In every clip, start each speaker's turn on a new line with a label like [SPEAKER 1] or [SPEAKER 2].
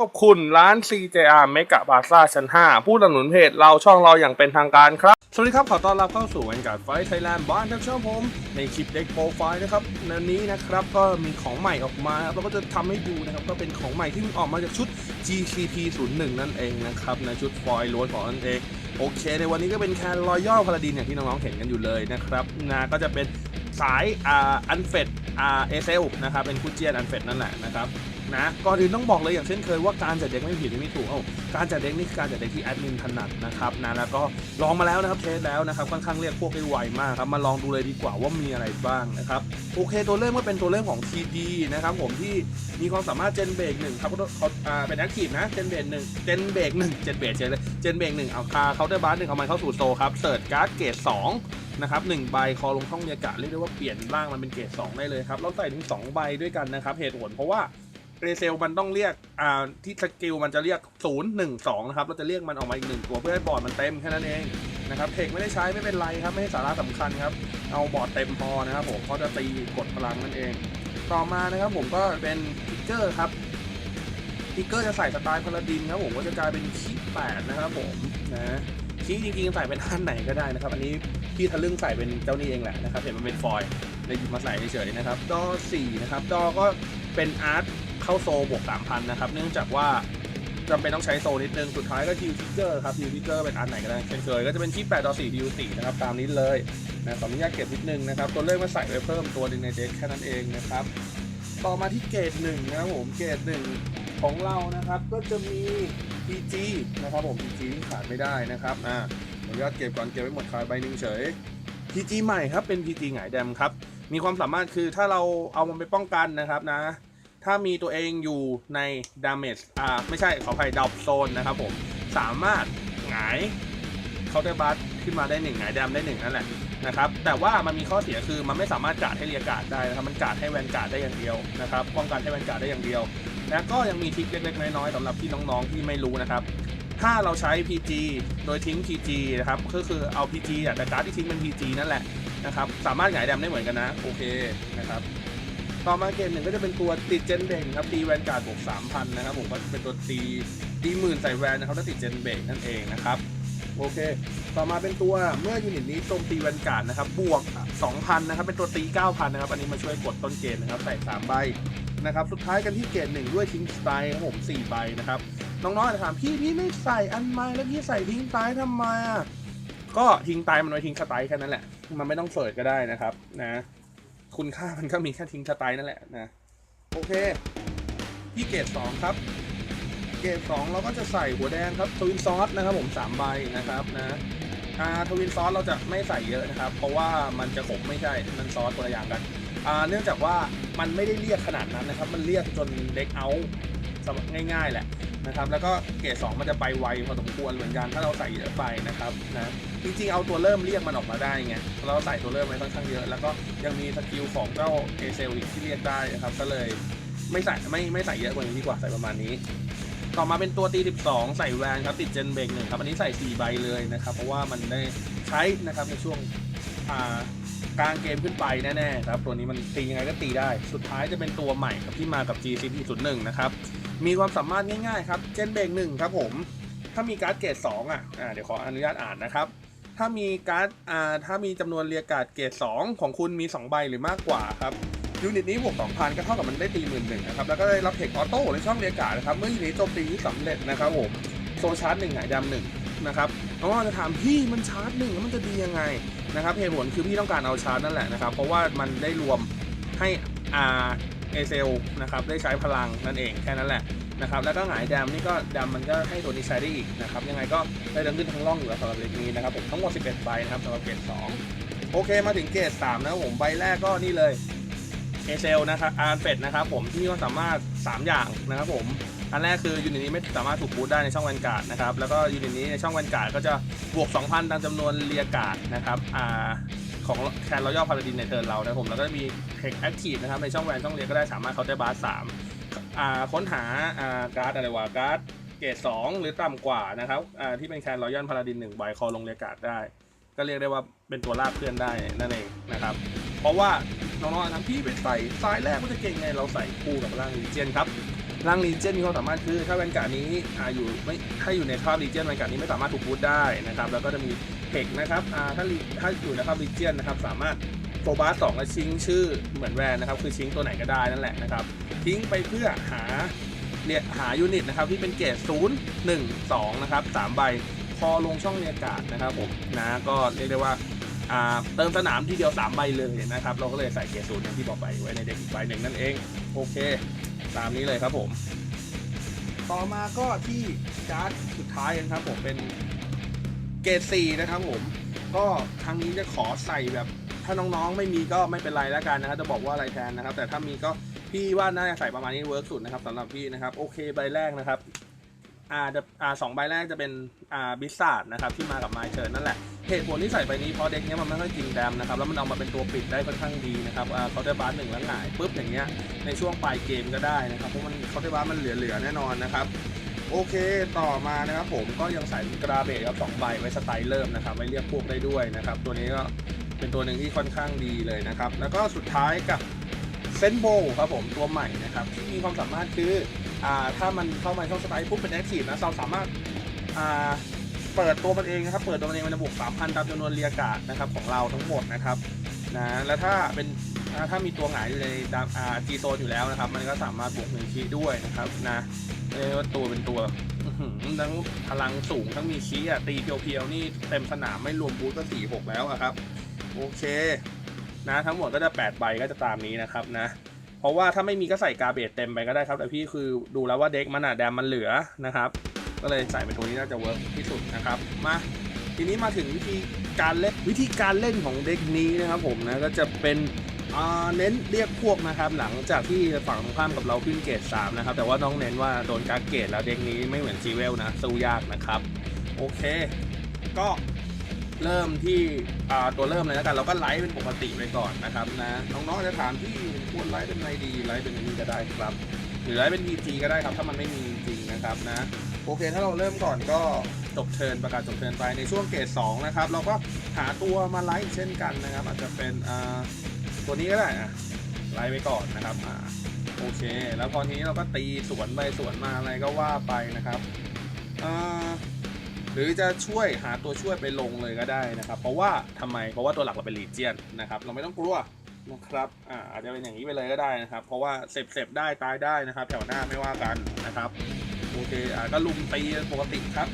[SPEAKER 1] ขอบคุณร้าน CJR เมกะบาซ่าชั้น 5 ผู้สนับสนุนเพจเราช่องเราอย่างเป็นทางการครับ สวัสดีครับ ขอต้อนรับเข้าสู่วันการไฟไทยแลนด์บ้านครับช่องผม ในคลิปเด็กโปรไฟล์นะครับในนี้นะครับ ก็มีของใหม่ออกมาครับเราก็จะทำให้ดูนะครับ ก็เป็นของใหม่ที่ออกมาจากชุด GCP 01นั่นเองนะครับ ในชุดฟอยล์ล้วนของนั่นเอง โอเค ในวันนี้ก็เป็นแคนรอยัลพาราดินอย่างที่น้องๆเห็นกันอยู่เลยนะครับนะก็จะเป็น สายอ่าอันเฟดอ่าเอเซลนะครับเป็นคูเจียนอันเฟดนั่นแหละนะครับนะก่อนอื่นต้องบอกเลยอย่างเช่นเคยว่าการจัดเด็กไม่ผิดไม่ถูกเอ้าการจัดเด็กนี่คือการจัดเด็กที่แอดมินถนัดนะครับนะแล้วก็ลองมาแล้วนะครับเทสแล้วนะครับค่อนข้างเรียกพวกได้ไวมากครับมาลองดูเลยดีกว่าว่ามีอะไรบ้างนะครับโอเคตัวเริ่มก็เป็นตัวเริ่มของ TD นะครับผมที่มีความสามารถเจนเบรกหนึ่งครับเขาเป็นแอคทีฟนะเจนเบรกหนึ่งเจนเบรกหนึ่งเจนเบรกเจนเลยเจนเบรกหนึ่งเอาคาเคาน์เตอร์บาร์หนึ่งเอามันเข้าสู่โซครับเสิร์ชการ์ดเกรดสอง นะครับหนึ่งใบคอลงช่องบรรยากาศเรียกได้ว่าเปลี่ยนร่างมันเป็นเกรด2ได้เลยครับเราใส่ถึง2ใบด้วยกันนะครับเหตุผลเพราะว่าเรเซลมันต้องเรียกอ่าที่สกิลมันจะเรียก 0 1 2 นะครับ เราจะเรียกมันออกมาอีกหนึ่งตัวเพื่อให้บอร์ดมันเต็มแค่นั้นเองนะครับเทคไม่ได้ใช้ไม่เป็นไรครับ ไม่ใช่สาระสำคัญครับ เอาบอร์ดเต็มพอนะครับผมเขาจะตีกดพลังนั่นเอง ต่อมานะครับผมก็เป็นพิกเกอร์ครับพิกเกอร์จะใส่สไตล์พาราดินครับผมก็จะกลายเป็นคีแปดนะครับผมนะ คีจริงๆใส่เป็นท่านไหนก็ได้นะครับ อันนี้พี่ทะลึ่งใส่เป็นเจ้านี้เองแหละนะครับ เห็นมันเป็นฟอยล์เลยหยิบมาใส่เฉยๆนะครับ ดอสี่นะครับ ดอก็เป็นอาร์ตเข้าโซบวก3,000นะครับ เนื่องจากว่าจำเป็นต้องใช้โซนิดนึง สุดท้ายก็ทิวทิกเกอร์ครับทิวทิกเกอร์เป็นอาร์ตไหนก็ได้เช่นเคย ก็จะเป็นคีแปดดอสี่ทิวสี่นะครับ ตามนี้เลยนะขออนุญาตเก็บนิดนึงนะครับ ตัวเลขมาใส่ไว้เพิ่มตัวหนึ่งในเด็กแค่นั้นเองนะครับ ต่อมาที่เกรดหนึ่งนะครับผม เกรดหนึ่ง ของเรานะครับก็จะมี PG นะครับผม PG ที่ขาดไม่ได้นะครับอ่าขออนุญาตเก็บก่อนเก็บไว้หมดคายใบหนึ่งเฉย PG ใหม่ครับเป็น PG หงายแดมครับมีความสามารถคือถ้าเราเอามันไปป้องกันนะครับนะ ถ้ามีตัวเองอยู่ใน damage อ่าไม่ใช่ขออภัยดับโซนนะครับผมสามารถหงายเคาน์เตอร์บัสขึ้นมาได้หนึ่งหงายแดมได้หนึ่งนั่นแหละนะครับแต่ว่ามันมีข้อเสียคือมันไม่สามารถกาดให้เรียกาดได้นะครับมันกาดให้แวนการ์ดได้อย่างเดียวนะครับป้องกันให้แวนการ์ดได้อย่างเดียว และก็ยังมีทริคเล็กๆน้อยๆสำหรับที่น้องๆที่ไม่รู้นะครับ ถ้าเราใช้ PG โดยทิ้ง PG นะครับก็คือเอา PG อะแต่การ์ดที่ทิ้งเป็น PG นั่นแหละนะครับสามารถหงายดมได้เหมือนกันนะโอเคนะครับต่อมาเกมหนึ่งก็จะเป็นตัวติดเจนเบงครับตีแวนการ์ดบวก3,000นะครับผมก็เป็นตัวตีตีหมื่นใส่แวนนะครับถ้าติดเจนเบงนั่นเองนะครับโอเค ต่อมาเป็นตัวเมื่อยูนิตนี้โจมตีแวนการ์ดนะครับบวก 2,000 นะครับ เป็นตัวตี 9,000 นะครับ อันนี้มาช่วยกดต้นเกมนะครับ ใส่ 3 ใบ นะครับ สุดท้ายกันที่เกรดหนึ่งด้วยทิ้งสไตล์ครับผม4ใบนะครับ น้องๆอาจจะถามพี่พี่ไม่ใส่อันไม้แล้วพี่ใส่ทิ้งสไตล์ทำไมอะก็ทิ้งสไตล์มันไว้ทิ้งสไตล์แค่นั้นแหละ มันไม่ต้องเฟิร์ดก็ได้นะครับนะคุณค่ามันก็มีแค่ทิ้งสไตล์นั่นแหละนะโอเคที่เกรด2ครับ เกรดสองเราก็จะใส่หัวแดงครับทวินซอสนะครับผม3ใบนะครับนะทวินซอสเราจะไม่ใส่เยอะนะครับ เพราะว่ามันจะขมไม่ใช่ มันซอสตัวอย่างกัน เนื่องจากว่ามันไม่ได้เรียกขนาดนั้นนะครับ มันเรียกจนเด็กเอาง่ายๆแหละนะครับ แล้วก็เกรดสองมันจะไปไวพอสมควรเหมือนกันถ้าเราใส่เยอะไปนะครับนะจริงๆเอาตัวเริ่มเรียกมันออกมาได้ไงเราใส่ตัวเริ่มไว้ค่อนข้างเยอะ แล้วก็ยังมีสกิลของเจ้าเอเซลอีกที่เรียกได้นะครับ ก็เลยไม่ใส่ไม่ไม่ใส่เยอะกว่านี้ดีกว่าใส่ประมาณนี้ ต่อมาเป็นตัวตี 12 ใส่แวนครับติดเจนเบรกหนึ่งครับอันนี้ใส่ 4 ใบเลยนะครับ เพราะว่ามันได้ใช้นะครับในช่วงอ่า กลางเกมขึ้นไปแน่ๆครับ ตัวนี้มันตียังไงก็ตีได้ สุดท้ายจะเป็นตัวใหม่ครับที่มากับ GCP 01นะครับ มีความสามารถง่ายๆครับเจนเบรกหนึ่งครับผม ถ้ามีการ์ดเกรด2อะอ่าเดี๋ยวขออนุญาตอ่านนะครับ ถ้ามีการ์ดอ่าถ้ามีจำนวนเรียกการ์ดเกรด2 ของคุณมี 2 ใบหรือมากกว่าครับยูนิตนี้บวก2,000ก็เท่ากับมันได้ตีหมื่นหนึ่งนะครับแล้วก็ได้รับเทคออโต้ในช่องเรียกการ์ดนะครับเมื่อยูนิตโจมตีสำเร็จนะครับผมโซชาร์จหนึ่งหงายดำหนึ่งนะครับน้องจะถามพี่มันชาร์จหนึ่งแล้วมันจะดียังไง นะครับเหตุผลคือพี่ต้องการเอาชาร์จนั่นแหละนะครับ เพราะว่ามันได้รวมให้อ่าเอเซลนะครับได้ใช้พลังนั่นเองแค่นั้นแหละนะครับแล้วก็หงายดำนี่ก็ดำมันก็ให้ตัวนี้ใช้ได้อีกนะครับยังไงก็ได้ดังขึ้นทั้งร่องอยู่แล้วสำหรับเด็กนี้นะครับผมทั้งหมด 11ใบนะครับสำหรับเกรด2โอเคมาถึงเกรด3นะครับผมใบแรกก็นี่เลยเอเซลนะครับอาร์เฟดนะครับผมที่มีความสามารถ 3 อย่างนะครับผม อันแรกคือยูนิตนี้ไม่สามารถถูกบูตได้ในช่องแวนการ์ดนะครับ แล้วก็ยูนิตนี้ในช่องแวนการ์ดก็จะบวก 2,000 ตามจำนวนเรียการ์ดนะครับอ่าของแคนรอยัลพาราดินในเทิร์นเรานะครับผม แล้วก็มีเทคแอคทีฟนะครับในช่องแวนช่องเรียก็ได้สามารถเขาได้บาร์สามค้นหาการ์ดอะไรวะการ์ดเกรด2หรือต่ำกว่านะครับที่เป็นแคนรอยัลพาราดินหนึ่งใบคอลงเรียการ์ดได้ ก็เรียกได้ว่าเป็นตัวลากเพื่อนได้นั่นเองนะครับ เพราะว่าน้องๆทำพี่ไปใส่ซ้ายแรกมันจะเก่งไงเราใส่คู่กับร่างลีเจียนครับ ร่างลีเจนมีความสามารถคือถ้าแวนการ์ดนี้อยู่ไม่ถ้าอยู่ในคราบลีเจนแวนการ์ดนี้ไม่สามารถถูกบูทได้นะครับ แล้วก็จะมีเทคนะครับถ้าถ้าอยู่ในคราบลีเจนนะครับ สามารถโฟบาสสองและชิงชื่อเหมือนแวนนะครับ คือชิงตัวไหนก็ได้นั่นแหละนะครับ ทิ้งไปเพื่อหาเรียกหายูนิตนะครับที่เป็นเกรด0 1 2 นะครับสามใบพอลงช่องเรียการ์ดนะครับผมนะก็เรียกได้ว่าเติมสนามทีเดียว 3 ใบเลยนะครับ เราก็เลยใส่เกียร์ศูนย์อย่างที่บอกไปไว้ในเด็กอีกใบหนึ่งนั่นเอง โอเค ตามนี้เลยครับผม ต่อมาก็ที่การ์ดสุดท้ายกันครับผมเป็นเกรดสี่นะครับผม ก็ครั้งนี้จะขอใส่แบบถ้าน้องๆไม่มีก็ไม่เป็นไรแล้วกันนะครับจะบอกว่าอะไรแทนนะครับ แต่ถ้ามีก็พี่ว่าน่าจะใส่ประมาณนี้เวิร์กสุดนะครับสำหรับพี่นะครับ โอเคใบแรกนะครับอ่าจะอ่าสองใบแรกจะเป็นอ่าบิสซาร์ดนะครับที่มากับไมเชิญนั่นแหละ เหตุผลที่ใส่ใบนี้เพราะเด็กเนี้ยมันไม่ค่อยกินแดมนะครับแล้วมันเอามาเป็นตัวปิดได้ค่อนข้างดีนะครับเขาได้บาร์หนึ่งแล้วหงายปุ๊บอย่างเงี้ยในช่วงปลายเกมก็ได้นะครับเพราะมันเขาได้บาร์มันเหลือๆแน่นอนนะครับโอเคต่อมานะครับผมก็ยังใส่กราเบตครับสองใบไว้สไตล์เริ่มนะครับไว้เรียกพวกได้ด้วยนะครับตัวนี้ก็เป็นตัวหนึ่งที่ค่อนข้างดีเลยนะครับแล้วก็สุดท้ายกับเซนโบครับผมตัวใหม่นะครับที่มีความสามารถคืออ่าถ้ามันเข้ามาช่องสไตล์ปุ๊บเป็นแอคทีฟนะเราสามารถอ่า เปิดตัวมันเองนะครับ เปิดตัวมันเองมันจะบวก 3,000 ตามจำนวนเรียกาศนะครับของเราทั้งหมดนะครับนะแล้วถ้าเป็นถ้ามีตัวหงายอยู่ในดามอาจีโซนอยู่แล้วนะครับ มันก็สามารถบวกหนึ่งคีด้วยนะครับนะเรียกว่าตัวเป็นตัวทั้งพลังสูงทั้งมีคีอะตีเพียวๆนี่เต็มสนามไม่รวมบูทก็4 6แล้วอะครับ โอเค นะทั้งหมดก็จะ8ใบก็จะตามนี้นะครับนะเพราะว่าถ้าไม่มีก็ใส่กาเบตเต็มไปก็ได้ครับ แต่พี่คือดูแล้วว่าเด็กมันอะแดมมันเหลือนะครับ ก็เลยใส่เป็นตัวนี้น่าจะเวิร์กที่สุดนะครับมาทีนี้มาถึงวิธีการเล่นวิธีการเล่นของเด็กนี้นะครับผมนะก็จะเป็นอ่าเน้นเรียกพวกนะครับหลังจากที่ฝั่งตรงข้ามกับเราขึ้นเกรด3นะครับแต่ว่าน้องเน้นว่าโดนการเกรดแล้วเด็กนี้ไม่เหมือนซีเวลนะสู้ยากนะครับโอเค ก็เริ่มที่ตัวเริ่มเลยแล้วกันเราก็ไลฟ์เป็นปกติไปก่อนนะครับนะน้องๆจะถามที่ควรไลฟ์เป็นอะไรดีไลฟ์เป็นอันนี้ก็ได้ครับ รือไลฟ์เป็น PG ก็ได้ครับ ถ้ามันไม่มีจริงนะครับนะโอเคถ้าเราเริ่มก่อนก็จบเทินประกาศจบเทินไปในช่วงเกรด2นะครับ เราก็หาตัวมาไลฟ์เช่นกันนะครับ อาจจะเป็นอ่าตัวนี้ก็ได้อะไลฟ์ไว้ก่อนนะครับโอเค แล้วพอทีนี้เราก็ตีสวนไปสวนมาอะไรก็ว่าไปนะครับอ่าหรือจะช่วยหาตัวช่วยไปลงเลยก็ได้นะครับ เพราะว่าทำไมเพราะว่าตัวหลักเราเป็นลีเจียนนะครับ เราไม่ต้องกลัว นะครับ อ่าอาจจะเป็นอย่างนี้ไปเลยก็ได้นะครับ เพราะว่าเสพเสพได้ตายได้นะครับ แถวหน้าไม่ว่ากันนะครับ โอเค อ่าก็ลุมตีปกติครับ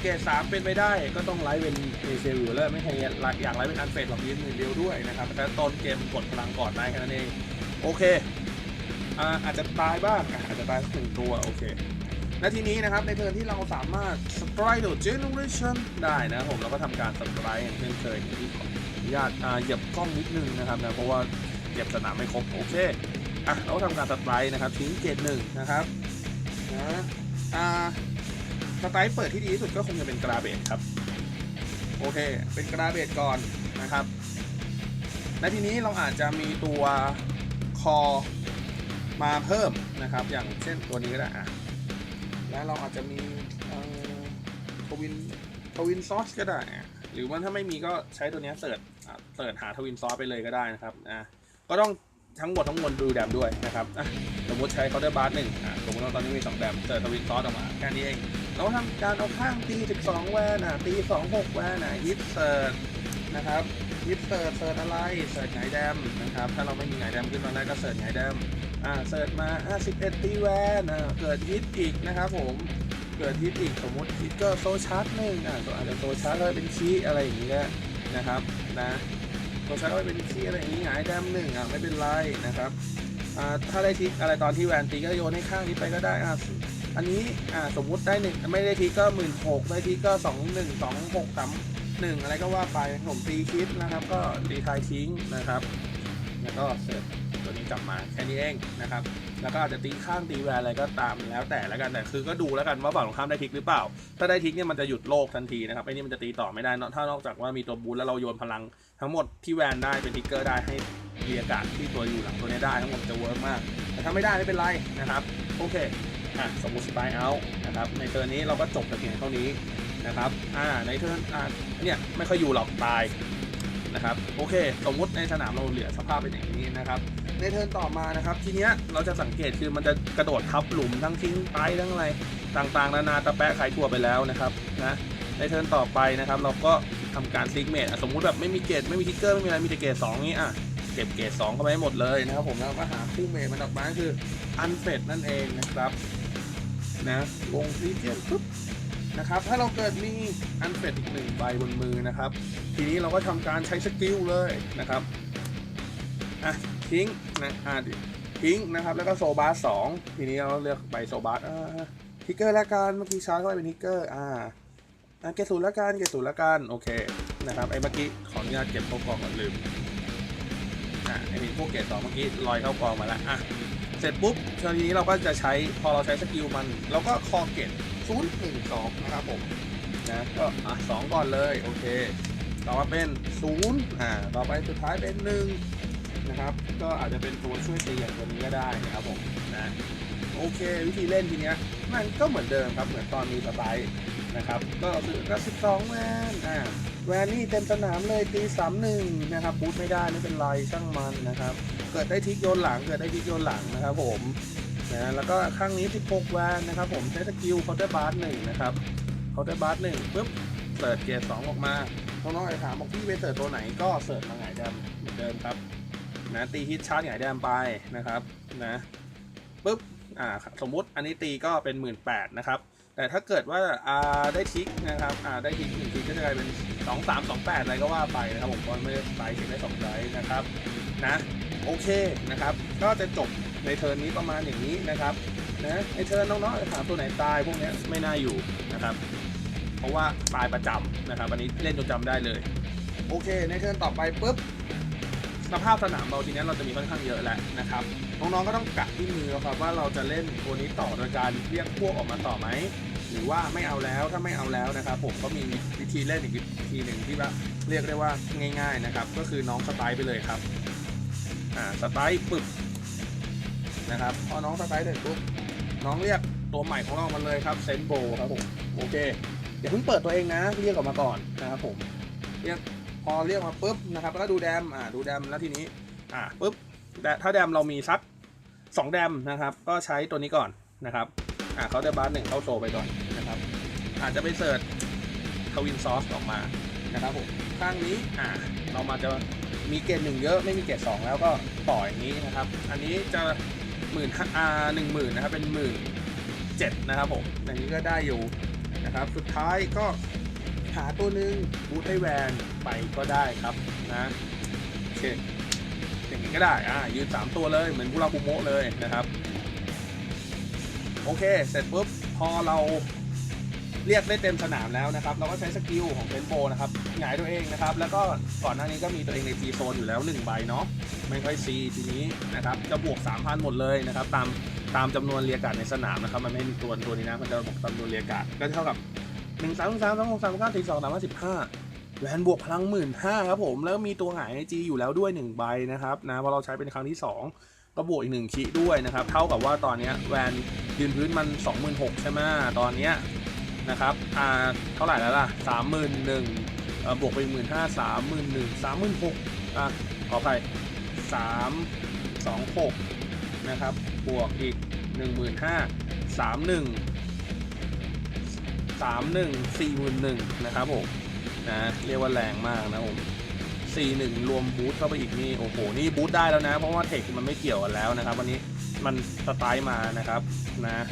[SPEAKER 1] เกรดสามเป็นไปได้ก็ต้องไลฟ์เป็นเอเซลอยู่แล้วไม่ใช่อยากไลฟ์เป็นอันเฟดหรอกยืนหนึ่งเดียวด้วยนะครับแต่ต้นเกมกดพลังก่อนได้แค่นั้นเอง โอเค อ่าอาจจะตายบ้างอะอาจจะตายหนึ่งตัว โอเคและทีนี้นะครับในเทิร์นที่เราสามารถ strike the generation ได้นะผมเราก็ทำการ strike อย่างเช่นเคยที่ ญาตอ่าเหยียบกล้องนิดนึงนะครับนะเพราะว่าเหยียบสนามไม่ครบโอเคอะเราทำการ strike นะครับทิ้งเกรดหนึ่งนะครับนะอ่าสไตล์เปิดที่ดีที่สุดก็คงจะเป็นกราเบตครับโอเค เป็นกราเบตก่อนนะครับและทีนี้เราอาจจะมีตัวคอมาเพิ่มนะครับ อย่างเช่นตัวนี้ก็ได้อะแล้วเราอาจจะมีทวินทวินซอสก็ได้ หรือว่าถ้าไม่มีก็ใช้ตัวนี้เสิร์ช สิร์ชหาทวินซอสไปเลยก็ได้นะครับอะก็ต้องทั้งหมดทั้งมวลดูแดมด้วยนะครับอะสมมติใช้เคาน์เตอร์บาร์หนึ่งอะสมมติว่าตอนนี้มีสองแบบเจอทวินซอสออกมาแค่นี้เอง เราทำการเอาข้างตี12แวนอะตี26แวนอะฮิตเซิร์ชนะครับฮิตเซิร์ชเซิร์ชอะไรเซิร์ชไงแดมนะครับถ้าเราไม่มีไงแดมขึ้นมาได้ก็เสิร์ชไงแดมอ่าเสิร์ชมาอะ11ตีแวนอะเกิดฮิตอีกนะครับผมเกิดฮิตอีกสมมติฮิตก็โซชาร์จหนึ่งอะอาจจะโซชาร์จเลยเป็นคีย์อะไรอย่างเงี้ยนะครับนะ โซชาร์จเลยเป็นซี่อะไรอย่างนี้หงแดมหนึ่งอะไม่เป็นไรนะครับอ่าถ้าได้ทิกอะไรตอนที่แวนตีก็โยนให้ข้างนี้ไปก็ได้อะอันนี้อ่าสมมุติได้หนึ่งไม่ได้ทิกก็หมื่นหกได้ทิกก็สองหนึ่งสองหกสามหนึ่งอะไรก็ว่าไปผมตีคิดนะครับ ก็ตีทายทิ้งนะครับ แล้วก็เสิร็จตัวนี้กลับมาแค่นี้เองนะครับ แล้วก็อาจจะตีข้างตีแวนอะไรก็ตามแล้วแต่แล้วกันแต่คือก็ดูแล้วกันว่าฝั่งตรงข้ามได้ทิกหรือเปล่า ถ้าได้ทิกเนี่ยมันจะหยุดโลกทันทีนะครับไอ้นี่มันจะตีต่อไม่ได้เนอะถ้านอกจากว่ามีตัวบูทแล้วเราโยนพลัง ทั้งหมดที่แวนได้เป็นทิกเกอร์ได้ให้มีอากาศที่ตัวอยู่หลังตัวนี้ได้ทั้งหมดจะเวิร์กมาก แต่ถ้าไม่ได้ไม่เป็นไรนะครับโอเคอะสมมติสปายเอานะครับในเทิร์นี้เราก็จบแต่เพียงเท่านี้นะครับอ่าในเทิร์อ่าเนี่ยไม่ค่อยอยู่หรอกตาย นะครับโอเค สมมติในสนามเราเหลือสภาพเป็นอย่างนี้นะครับ ในเทิร์นต่อมานะครับ ทีเนี้ยเราจะสังเกตคือมันจะกระโดดทับหลุมทั้งทิ้งไปทั้งอะไรต่างๆ นานาตะแปะไขทั่วไปแล้วนะครับนะในเทิร์นต่อไปนะครับ เราก็ทำการซิกเมตสมมุติแบบไม่มีเกตไม่มีทิกเกอร์ไม่มีอะไรมีแต่เกตสองนี้อะเก็บเกตสองเข้าไปให้หมดเลยนะครับ ผมแล้วก็หาคู่เมตมันออกมาคืออันเฟดนั่นเองนะครับนะวงรีเจียนปุ๊บ นะครับ ถ้าเราเกิดมีอันเฟดอีกหนึ่งใบบนมือนะครับ ทีนี้เราก็ทำการใช้สกิลเลยนะครับอะทิ้งนะอะทิ้งนะครับ แล้วก็โซบาสสองทีนี้เราเลือกใบโซบาสอ่าทิกเกอร์ละกันเมื่อกี้ชาร์จเข้าไปเป็นทิกเกอร์อ่าอะเกศูนย์ละกันเกศูนย์ละกันโอเคนะครับไอ้เมื่อกี้ขออนุญาตเก็บเข้ากล่องก่อนลืมอะไอ้มีพวกเกตสองเมื่อกี้ลอยเข้ากล่องมาแล้วอะเสร็จปุ๊บทีนี้เราก็จะใช้พอเราใช้สกิลมัน เราก็คอเกต ศูนย์หนึ่งสองนะครับผมนะก็อะสองก่อนเลยโอเค ต่อมาเป็นศูนย์อ่าต่อไปสุดท้ายเป็นหนึ่งนะครับ ก็อาจจะเป็นตัวช่วยตีอย่างตัวนี้ก็ได้นะครับผมนะโอเค วิธีเล่นทีเนี้ยมันก็เหมือนเดิมครับเหมือนตอนมีสไตล์นะครับก็คือก็สิบสองแวนอ่าแวนนี่เต็มสนามเลยตีสามหนึ่งนะครับบูทไม่ได้ไม่เป็นไรช่างมันนะครับ เกิดได้ทิกโยนหลังเกิดได้ทิกโยนหลังนะครับผม นะแล้วก็ข้างนี้16แวนนะครับ ผมใช้สกิลเคาน์เตอร์บาร์หนึ่งนะครับเคาน์เตอร์บาร์หนึ่งปุ๊บเสิร์ชเกรดสองออกมาน้องๆอาจจะถามบอกพี่ไปเสิร์ชตัวไหนก็เสิร์ชมาหงายแดมเหมือนเดิมครับนะตีฮิตชาร์จหงายแดมไปนะครับนะปุ๊บอ่าสมมุติอันนี้ตีก็เป็น 1 8ื่นนะครับแต่ถ้าเกิดว่าอ่าได้ทิกนะครับอ่าได้ทิกหนึ่งทีก็จะกลายเป็น 2 3 2 8 อะไรก็ว่าไปนะครับผมตอนไม่ได้ไตเช็คได้2ไดนะครับนะโอเคนะครับ ก็จะจบ ในเทิร์นนี้ประมาณอย่างนี้นะครับนะในเชิญน้องๆจะถามตัวไหนตายพวกนี้ไม่น่าอยู่นะครับ เพราะว่าตายประจำนะครับอันนี้เล่นจนจำได้เลย โอเค ในเทิร์นต่อไปปุ๊บสภาพสนามเราทีนี้เราจะมีค่อนข้างเยอะแล้วนะครับน้องๆก็ต้องกะที่มือครับว่าเราจะเล่นตัวนี้ต่อโดยการเรียกพวกออกมาต่อไหมหรือว่าไม่เอาแล้วถ้าไม่เอาแล้วนะครับ ผมก็มีวิธีเล่นอีกวิธีหนึ่งที่ว่าเรียกได้ว่าง่าย ๆนะครับ ก็คือน้องสไตล์ไปเลยครับอ่าสไตล์ปึ๊บ นะครับพอน้องสไตล์เสร็จปุ๊บน้องเรียกตัวใหม่ของเรามาเลยครับเซนโบครับผมโอเคอย่าเพิ่งเปิดตัวเองนะ เรียกออกมาก่อนนะครับผมเรียกพอเรียกมาปุ๊บนะครับแล้วดูแดมอ่าดูแดมแล้วทีนี้อ่าปุ๊บแต่ถ้าแดมเรามีสักสองแดมนะครับ ก็ใช้ตัวนี้ก่อนนะครับอ่าเขาได้บาร์หนึ่งเข้าโซไปก่อนนะครับ อาจจะไปเสิร์ชทวินซอสออกมานะครับผมข้างนี้อ่าเรามาจะมีเกณฑ์หนึ่งเยอะไม่มีเกณฑ์สองแล้วก็ต่ออย่างนี้นะครับ อันนี้จะ หมื่นอ่าหนึ่งหมื่นนะครับเป็นหมื่นเจ็ดนะครับผมอย่างนี้ก็ได้อยู่นะครับ สุดท้ายก็หาตัวหนึ่งบูทให้แวนไปก็ได้ครับนะโอเคอย่างนี้ก็ได้อ่ายืนสามตัวเลยเหมือนพวกเราคุโมะเลยนะครับ โอเค เสร็จปุ๊บพอเราเรียกได้เต็มสนามแล้วนะครับ เราก็ใช้สกิลของเฟนโบนะครับหงายตัวเองนะครับ แล้วก็ก่อนหน้านี้ก็มีตัวเองในทีโซนอยู่แล้ว1ใบเนาะ ไม่ค่อยซีทีนี้นะครับจะบวก 3,000 หมดเลยนะครับตามตามจำนวนเรียกาศในสนามนะครับมันไม่มีตัวตัวนี้นะมันจะบวกจำนวนเรียกาศก็เท่ากับ 1 3 3 2 6 3 9 4 2 3 5 15แวนบวกพลังหมื่นห้าครับผมแล้วมีตัวหายในจีอยู่แล้วด้วย1ใบนะครับนะเพราะเราใช้เป็นครั้งที่ 2 ก็บวกอีก1คิด้วยนะครับเท่ากับว่าตอนนี้แวนยืนพื้นมัน 26,000ใช่ไหมตอนนี้นะครับอ่าเท่าไหร่แล้วล่ะ31,000บวกไปหมื่นห้าสามหมื่นหนึ่งสามหมื่นหกอะขออภัย 3 2 6นะครับบวกอีก 15,000 31 31 41นะครับผมนะเรียกว่าแรงมากนะผม41 รวมบูทเข้าไปอีกนี่โอ้โหนี่บูทได้แล้วนะ เพราะว่าเทคมันไม่เกี่ยวกันแล้วนะครับ วันนี้มันสไตล์มานะครับนะ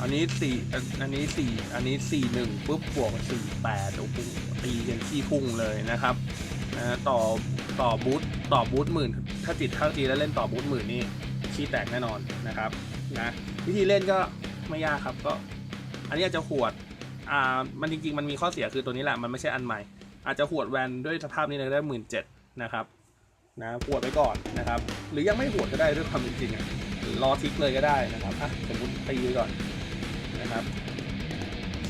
[SPEAKER 1] อันนี้สี่อันนี้สี่อันนี้สี่หนึ่งปุ๊บบวกสี่แปดโอ้โหตีกันขี้พุ่งเลยนะครับ ต่อต่อบูทต่อบูทหมื่นถ้าติดถ้าตีแล้วเล่นต่อบูทหมื่นนี่ขี้แตกแน่นอนนะครับนะวิธีเล่นก็ไม่ยากครับก็ อันนี้อาจจะหวดอ่ามันจริงๆ มันมีข้อเสียคือตัวนี้แหละมันไม่ใช่อันใหม่ อาจจะหวดแวนด้วยสภาพนี้เลยได้หมื่นเจ็ดนะครับนะหวดไว้ก่อนนะครับ หรือยังไม่หวดก็ได้ด้วยความจริงอะรอทิกเลยก็ได้นะครับอะสมมติตีไว้ก่อนนะครับ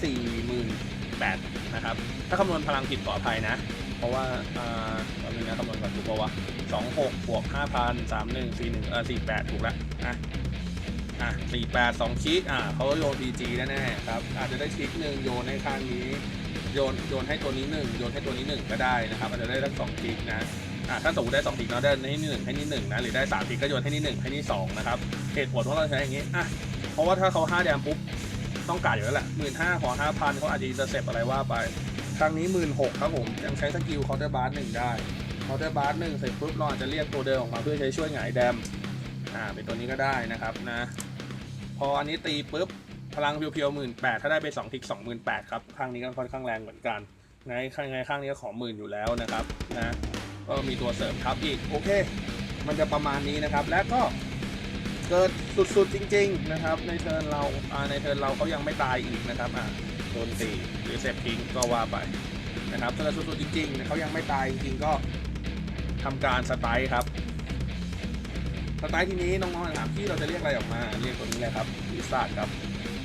[SPEAKER 1] สี่หมื่นแปดนะครับ ถ้าคำนวณพลังผิดขออภัยนะ เพราะว่าอ่าตอนนี้นะคำนวณก่อนถูกป่าวะสองหกบวกห้าพันสามหนึ่งสี่หนึ่งเออสี่แปดถูกแล้วอะอะสี่แปดสองคิกอะเขาโยนพีจีแน่ๆครับ อาจจะได้คิกหนึ่งโยนในข้างนี้ โยนโยนให้ตัวนี้หนึ่งโยนให้ตัวนี้หนึ่งก็ได้นะครับ อาจจะได้ทั้งสองทิกนะอ่าถ้าสมมติได้สองทิกเนาะได้ให้นี่หนึ่งให้นี่หนึ่งนะหรือได้สามทิกก็โยนให้นี่หนึ่งให้นี่สองนะครับเหตุผลว่าเราใช้อย่างนี้อะเพราะว่าถ้าเขาห้าแดมปุ๊บต้องการอยู่แล้วแหละหมื่นห้าขอห้าพันเขาอาจจะเซปอะไรว่าไป ครั้งนี้หมื่นหกครับผม ยังใช้สกิลเคาน์เตอร์บาร์หนึ่งได้เคาน์เตอร์บาร์หนึ่งเสร็จปุ๊บเราอาจจะเรียกตัวเดิมออกมาเพื่อใช้ช่วยหงายแดมอ่าเป็นตัวนี้ก็ได้นะครับนะ พออันนี้ตีปุ๊บพลังเพียวๆหมื่นแปดถ้าได้ไปสองทิกสองหมื่นแปดครับข้างนี้ก็ค่อนข้างแรงเหมือนกันไงข้างไงข้างนี้ก็ขอหมื่นอยู่แล้วนะครับนะก็มีตัวเสริมทับอีกโอเค มันจะประมาณนี้นะครับ และก็เกิดสุดๆจริง ๆ นะครับ ในเทิร์นเราในเทิร์นเราเขายังไม่ตายอีกนะครับอ่า โดนตีหรือเซฟทิ้งก็ว่าไปนะครับถ้าสุดๆจริงๆเขายังไม่ตายจริงๆก็ทำการสไตล์ครับสไตล์ทีนี้น้องๆถามที่เราจะเรียกอะไรออกมา เรียกตัวนี้เลยครับวิสาดครับ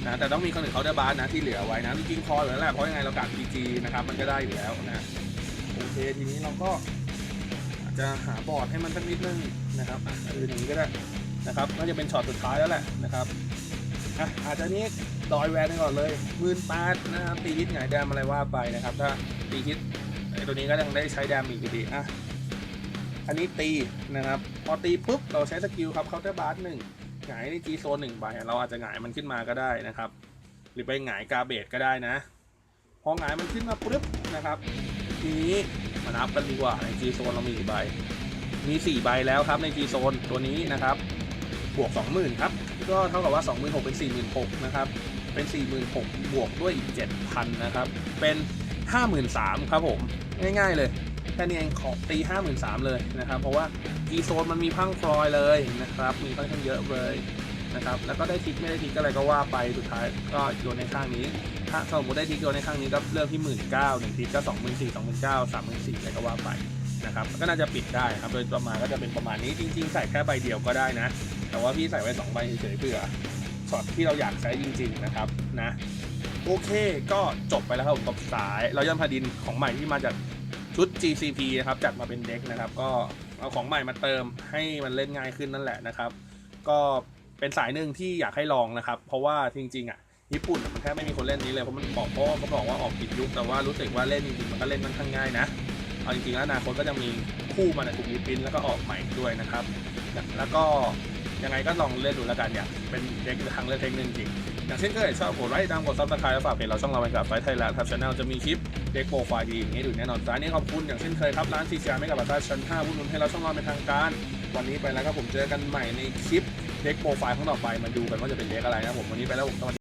[SPEAKER 1] นะแต่ต้องมีคนอื่นเขาเดอร์บาร์นะที่เหลือไว้นะจริงๆคออยู่แล้วแหละเพราะยังไงเรากัด PG นะครับมันก็ได้อยู่แล้วนะโอเคทีนี้เราก็จะหาบอร์ดให้มันสักนิดนึงนะครับอื่นนี้ก็ได้นะครับน่าจะเป็นช็อตสุดท้ายแล้วแหละนะครับอะอาจจะนี้ ดอยแวนไปก่อนเลยหมื่นแปดนะครับตีฮิตหงายแดมอะไรว่าไปนะครับ ถ้าตีฮิตไอตัวนี้ก็ยังได้ใช้แดมอีกอยู่ดีอะอันนี้ตีนะครับ พอตีปุ๊บเราใช้สกิลครับเคาน์เตอร์บาร์หนึ่งหงายในจีโซนหนึ่งใบเราอาจจะหงายมันขึ้นมาก็ได้นะครับ หรือไปหงายกาเบตก็ได้นะ พอหงายมันขึ้นมาปุ๊บนะครับทีนี้มานับกันดีกว่าในจีโซนเรามีกี่ใบมี 4 ใบแล้วครับในจีโซนตัวนี้นะครับบวก 20,000 ครับ ก็เท่ากับว่า 26,000เป็น46,000 นะครับ เป็น 46,000 บวกด้วยอีก 7,000 นะครับ เป็น 53,000 ครับผม ง่ายๆเลยแค่นี้เองขอตีห้าหมื่นสามเลยนะครับ เพราะว่ากีโซนมันมีพังฟลอยเลยนะครับ มีค่อนข้างเยอะเลยนะครับ แล้วก็ได้ทิกไม่ได้ทิกอะไรก็ว่าไปสุดท้ายก็โยนในข้างนี้ ถ้าสมมติได้ทิกโยนในข้างนี้ก็เริ่มที่หมื่นเก้าหนึ่งทิกก็สองหมื่นสี่สองหมื่นเก้าสามหมื่นสี่อะไรก็ว่าไปนะครับก็น่าจะปิดได้ครับ โดยประมาณก็จะเป็นประมาณนี้จริง ๆ ใส่แค่ใบเดียวก็ได้นะ แต่ว่าพี่ใส่ไว้สองใบเฉยๆเพื่อ ช็อตที่เราอยากใช้จริง ๆ นะครับนะโอเคก็จบไปแล้วครับผมกับสายเราย่อนพาดินของใหม่ที่มาจากชุด GCP นะครับจัดมาเป็นเด็กนะครับ ก็เอาของใหม่มาเติมให้มันเล่นง่ายขึ้นนั่นแหละนะครับ ก็เป็นสายหนึ่งที่อยากให้ลองนะครับ เพราะว่าจริงๆอะญี่ปุ่นมันแทบไม่มีคนเล่นนี้เลยเพราะมันบอกว่าเขาบอกว่าออกผิดยุคแต่ว่ารู้สึกว่าเล่นจริงๆมันก็เล่นค่อนข้างง่ายนะเอาจริงๆแล้วอนาคตก็จะมีคู่มาในกลุ่มลิปปินแล้วก็ออกใหม่ด้วยนะครับ แล้วก็ ยังไงก็ลองเล่นดูแล้วกันเนี่ยเป็นเด็กทางเลือกเทคนิคจริงอย่างเช่นเคยชอบกดไลค์ตามกดซับสไครต์และฝากเพจเราช่องเราไปกับไฟไทยแลนด์ทับชาแนลจะมีคลิปเด็กโปรไฟล์ดีอย่างนี้ดูแน่นอนสายนี้ขอบคุณอย่างเช่นเคยครับร้านซีซีไม่กับบัตรชั้น5ผู้หนุนให้เราช่องเราเป็นทางการ วันนี้ไปแล้วครับผมเจอกันใหม่ในคลิปเด็กโปรไฟล์ข้างต่อไปมาดูกันว่าจะเป็นเด็กอะไรนะผมวันนี้ไปแล้วผมสวัสดี